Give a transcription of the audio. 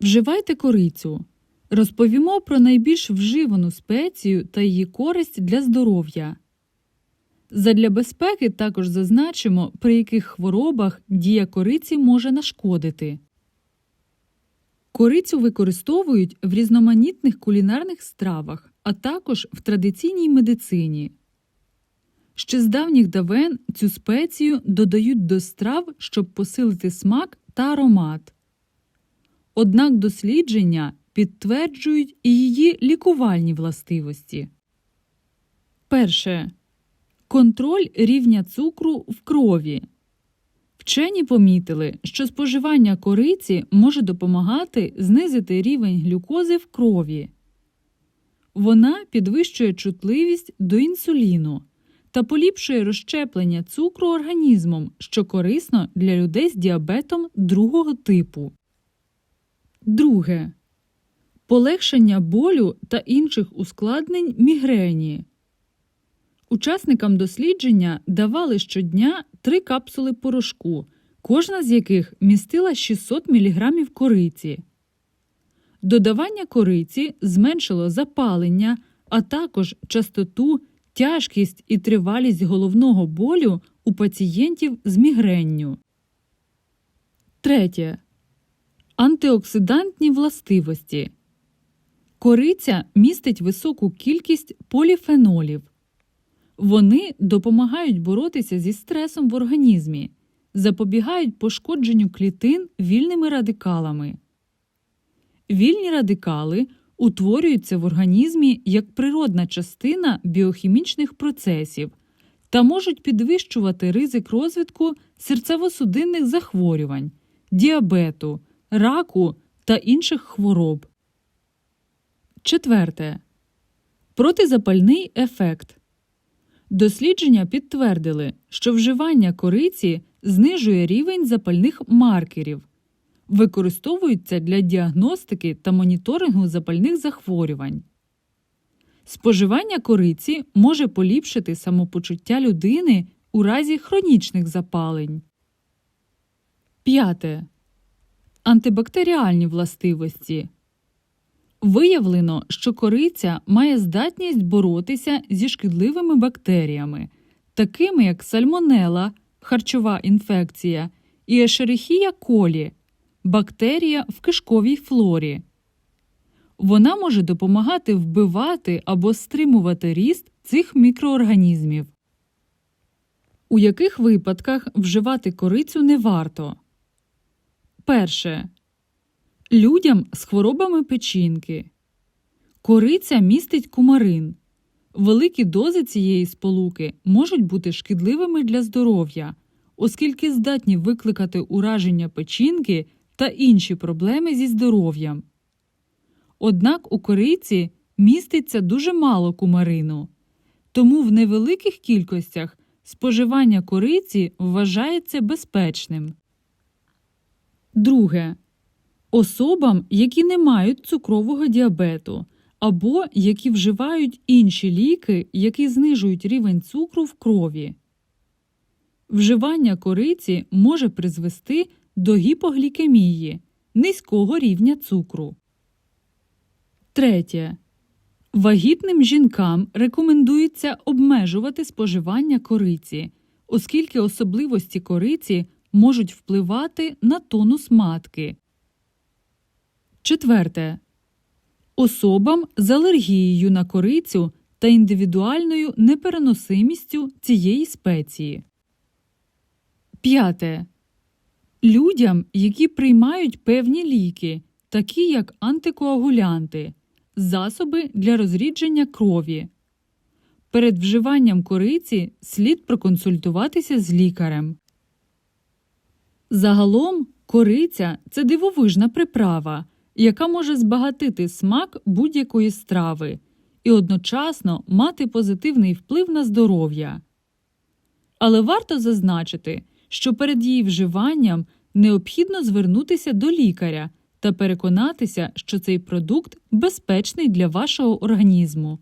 Вживайте корицю. Розповімо про найбільш вживану спецію та її користь для здоров'я. Задля безпеки також зазначимо, при яких хворобах дія кориці може нашкодити. Корицю використовують в різноманітних кулінарних стравах, а також в традиційній медицині. Ще з давніх давен цю спецію додають до страв, щоб посилити смак та аромат. Однак дослідження підтверджують і її лікувальні властивості. Перше. Контроль рівня цукру в крові. Вчені помітили, що споживання кориці може допомагати знизити рівень глюкози в крові. Вона підвищує чутливість до інсуліну та поліпшує розщеплення цукру організмом, що корисно для людей з діабетом другого типу. Друге. Полегшення болю та інших ускладнень мігрені. Учасникам дослідження давали щодня три капсули порошку, кожна з яких містила 600 мг кориці. Додавання кориці зменшило запалення, а також частоту, тяжкість і тривалість головного болю у пацієнтів з мігренню. Третє. Антиоксидантні властивості. Кориця містить високу кількість поліфенолів. Вони допомагають боротися зі стресом в організмі, запобігають пошкодженню клітин вільними радикалами. Вільні радикали утворюються в організмі як природна частина біохімічних процесів та можуть підвищувати ризик розвитку серцево-судинних захворювань, діабету, раку та інших хвороб. Четверте. Протизапальний ефект. Дослідження підтвердили, що вживання кориці знижує рівень запальних маркерів, використовується для діагностики та моніторингу запальних захворювань. Споживання кориці може поліпшити самопочуття людини у разі хронічних запалень. П'яте. Антибактеріальні властивості. Виявлено, що кориця має здатність боротися зі шкідливими бактеріями, такими як сальмонела, харчова інфекція і ешерихія колі, бактерія в кишковій флорі. Вона може допомагати вбивати або стримувати ріст цих мікроорганізмів. У яких випадках вживати корицю не варто? Перше. Людям з хворобами печінки. Кориця містить кумарин. Великі дози цієї сполуки можуть бути шкідливими для здоров'я, оскільки здатні викликати ураження печінки та інші проблеми зі здоров'ям. Однак у кориці міститься дуже мало кумарину, тому в невеликих кількостях споживання кориці вважається безпечним. Друге. Особам, які не мають цукрового діабету або які вживають інші ліки, які знижують рівень цукру в крові. Вживання кориці може призвести до гіпоглікемії, низького рівня цукру. Третє. Вагітним жінкам рекомендується обмежувати споживання кориці, оскільки особливості кориці можуть впливати на тонус матки. Четверте. Особам з алергією на корицю та індивідуальною непереносимістю цієї спеції. П'яте. Людям, які приймають певні ліки, такі як антикоагулянти, засоби для розрідження крові. Перед вживанням кориці слід проконсультуватися з лікарем. Загалом кориця це дивовижна приправа, яка може збагатити смак будь-якої страви і одночасно мати позитивний вплив на здоров'я. Але варто зазначити, що перед її вживанням необхідно звернутися до лікаря та переконатися, що цей продукт безпечний для вашого організму.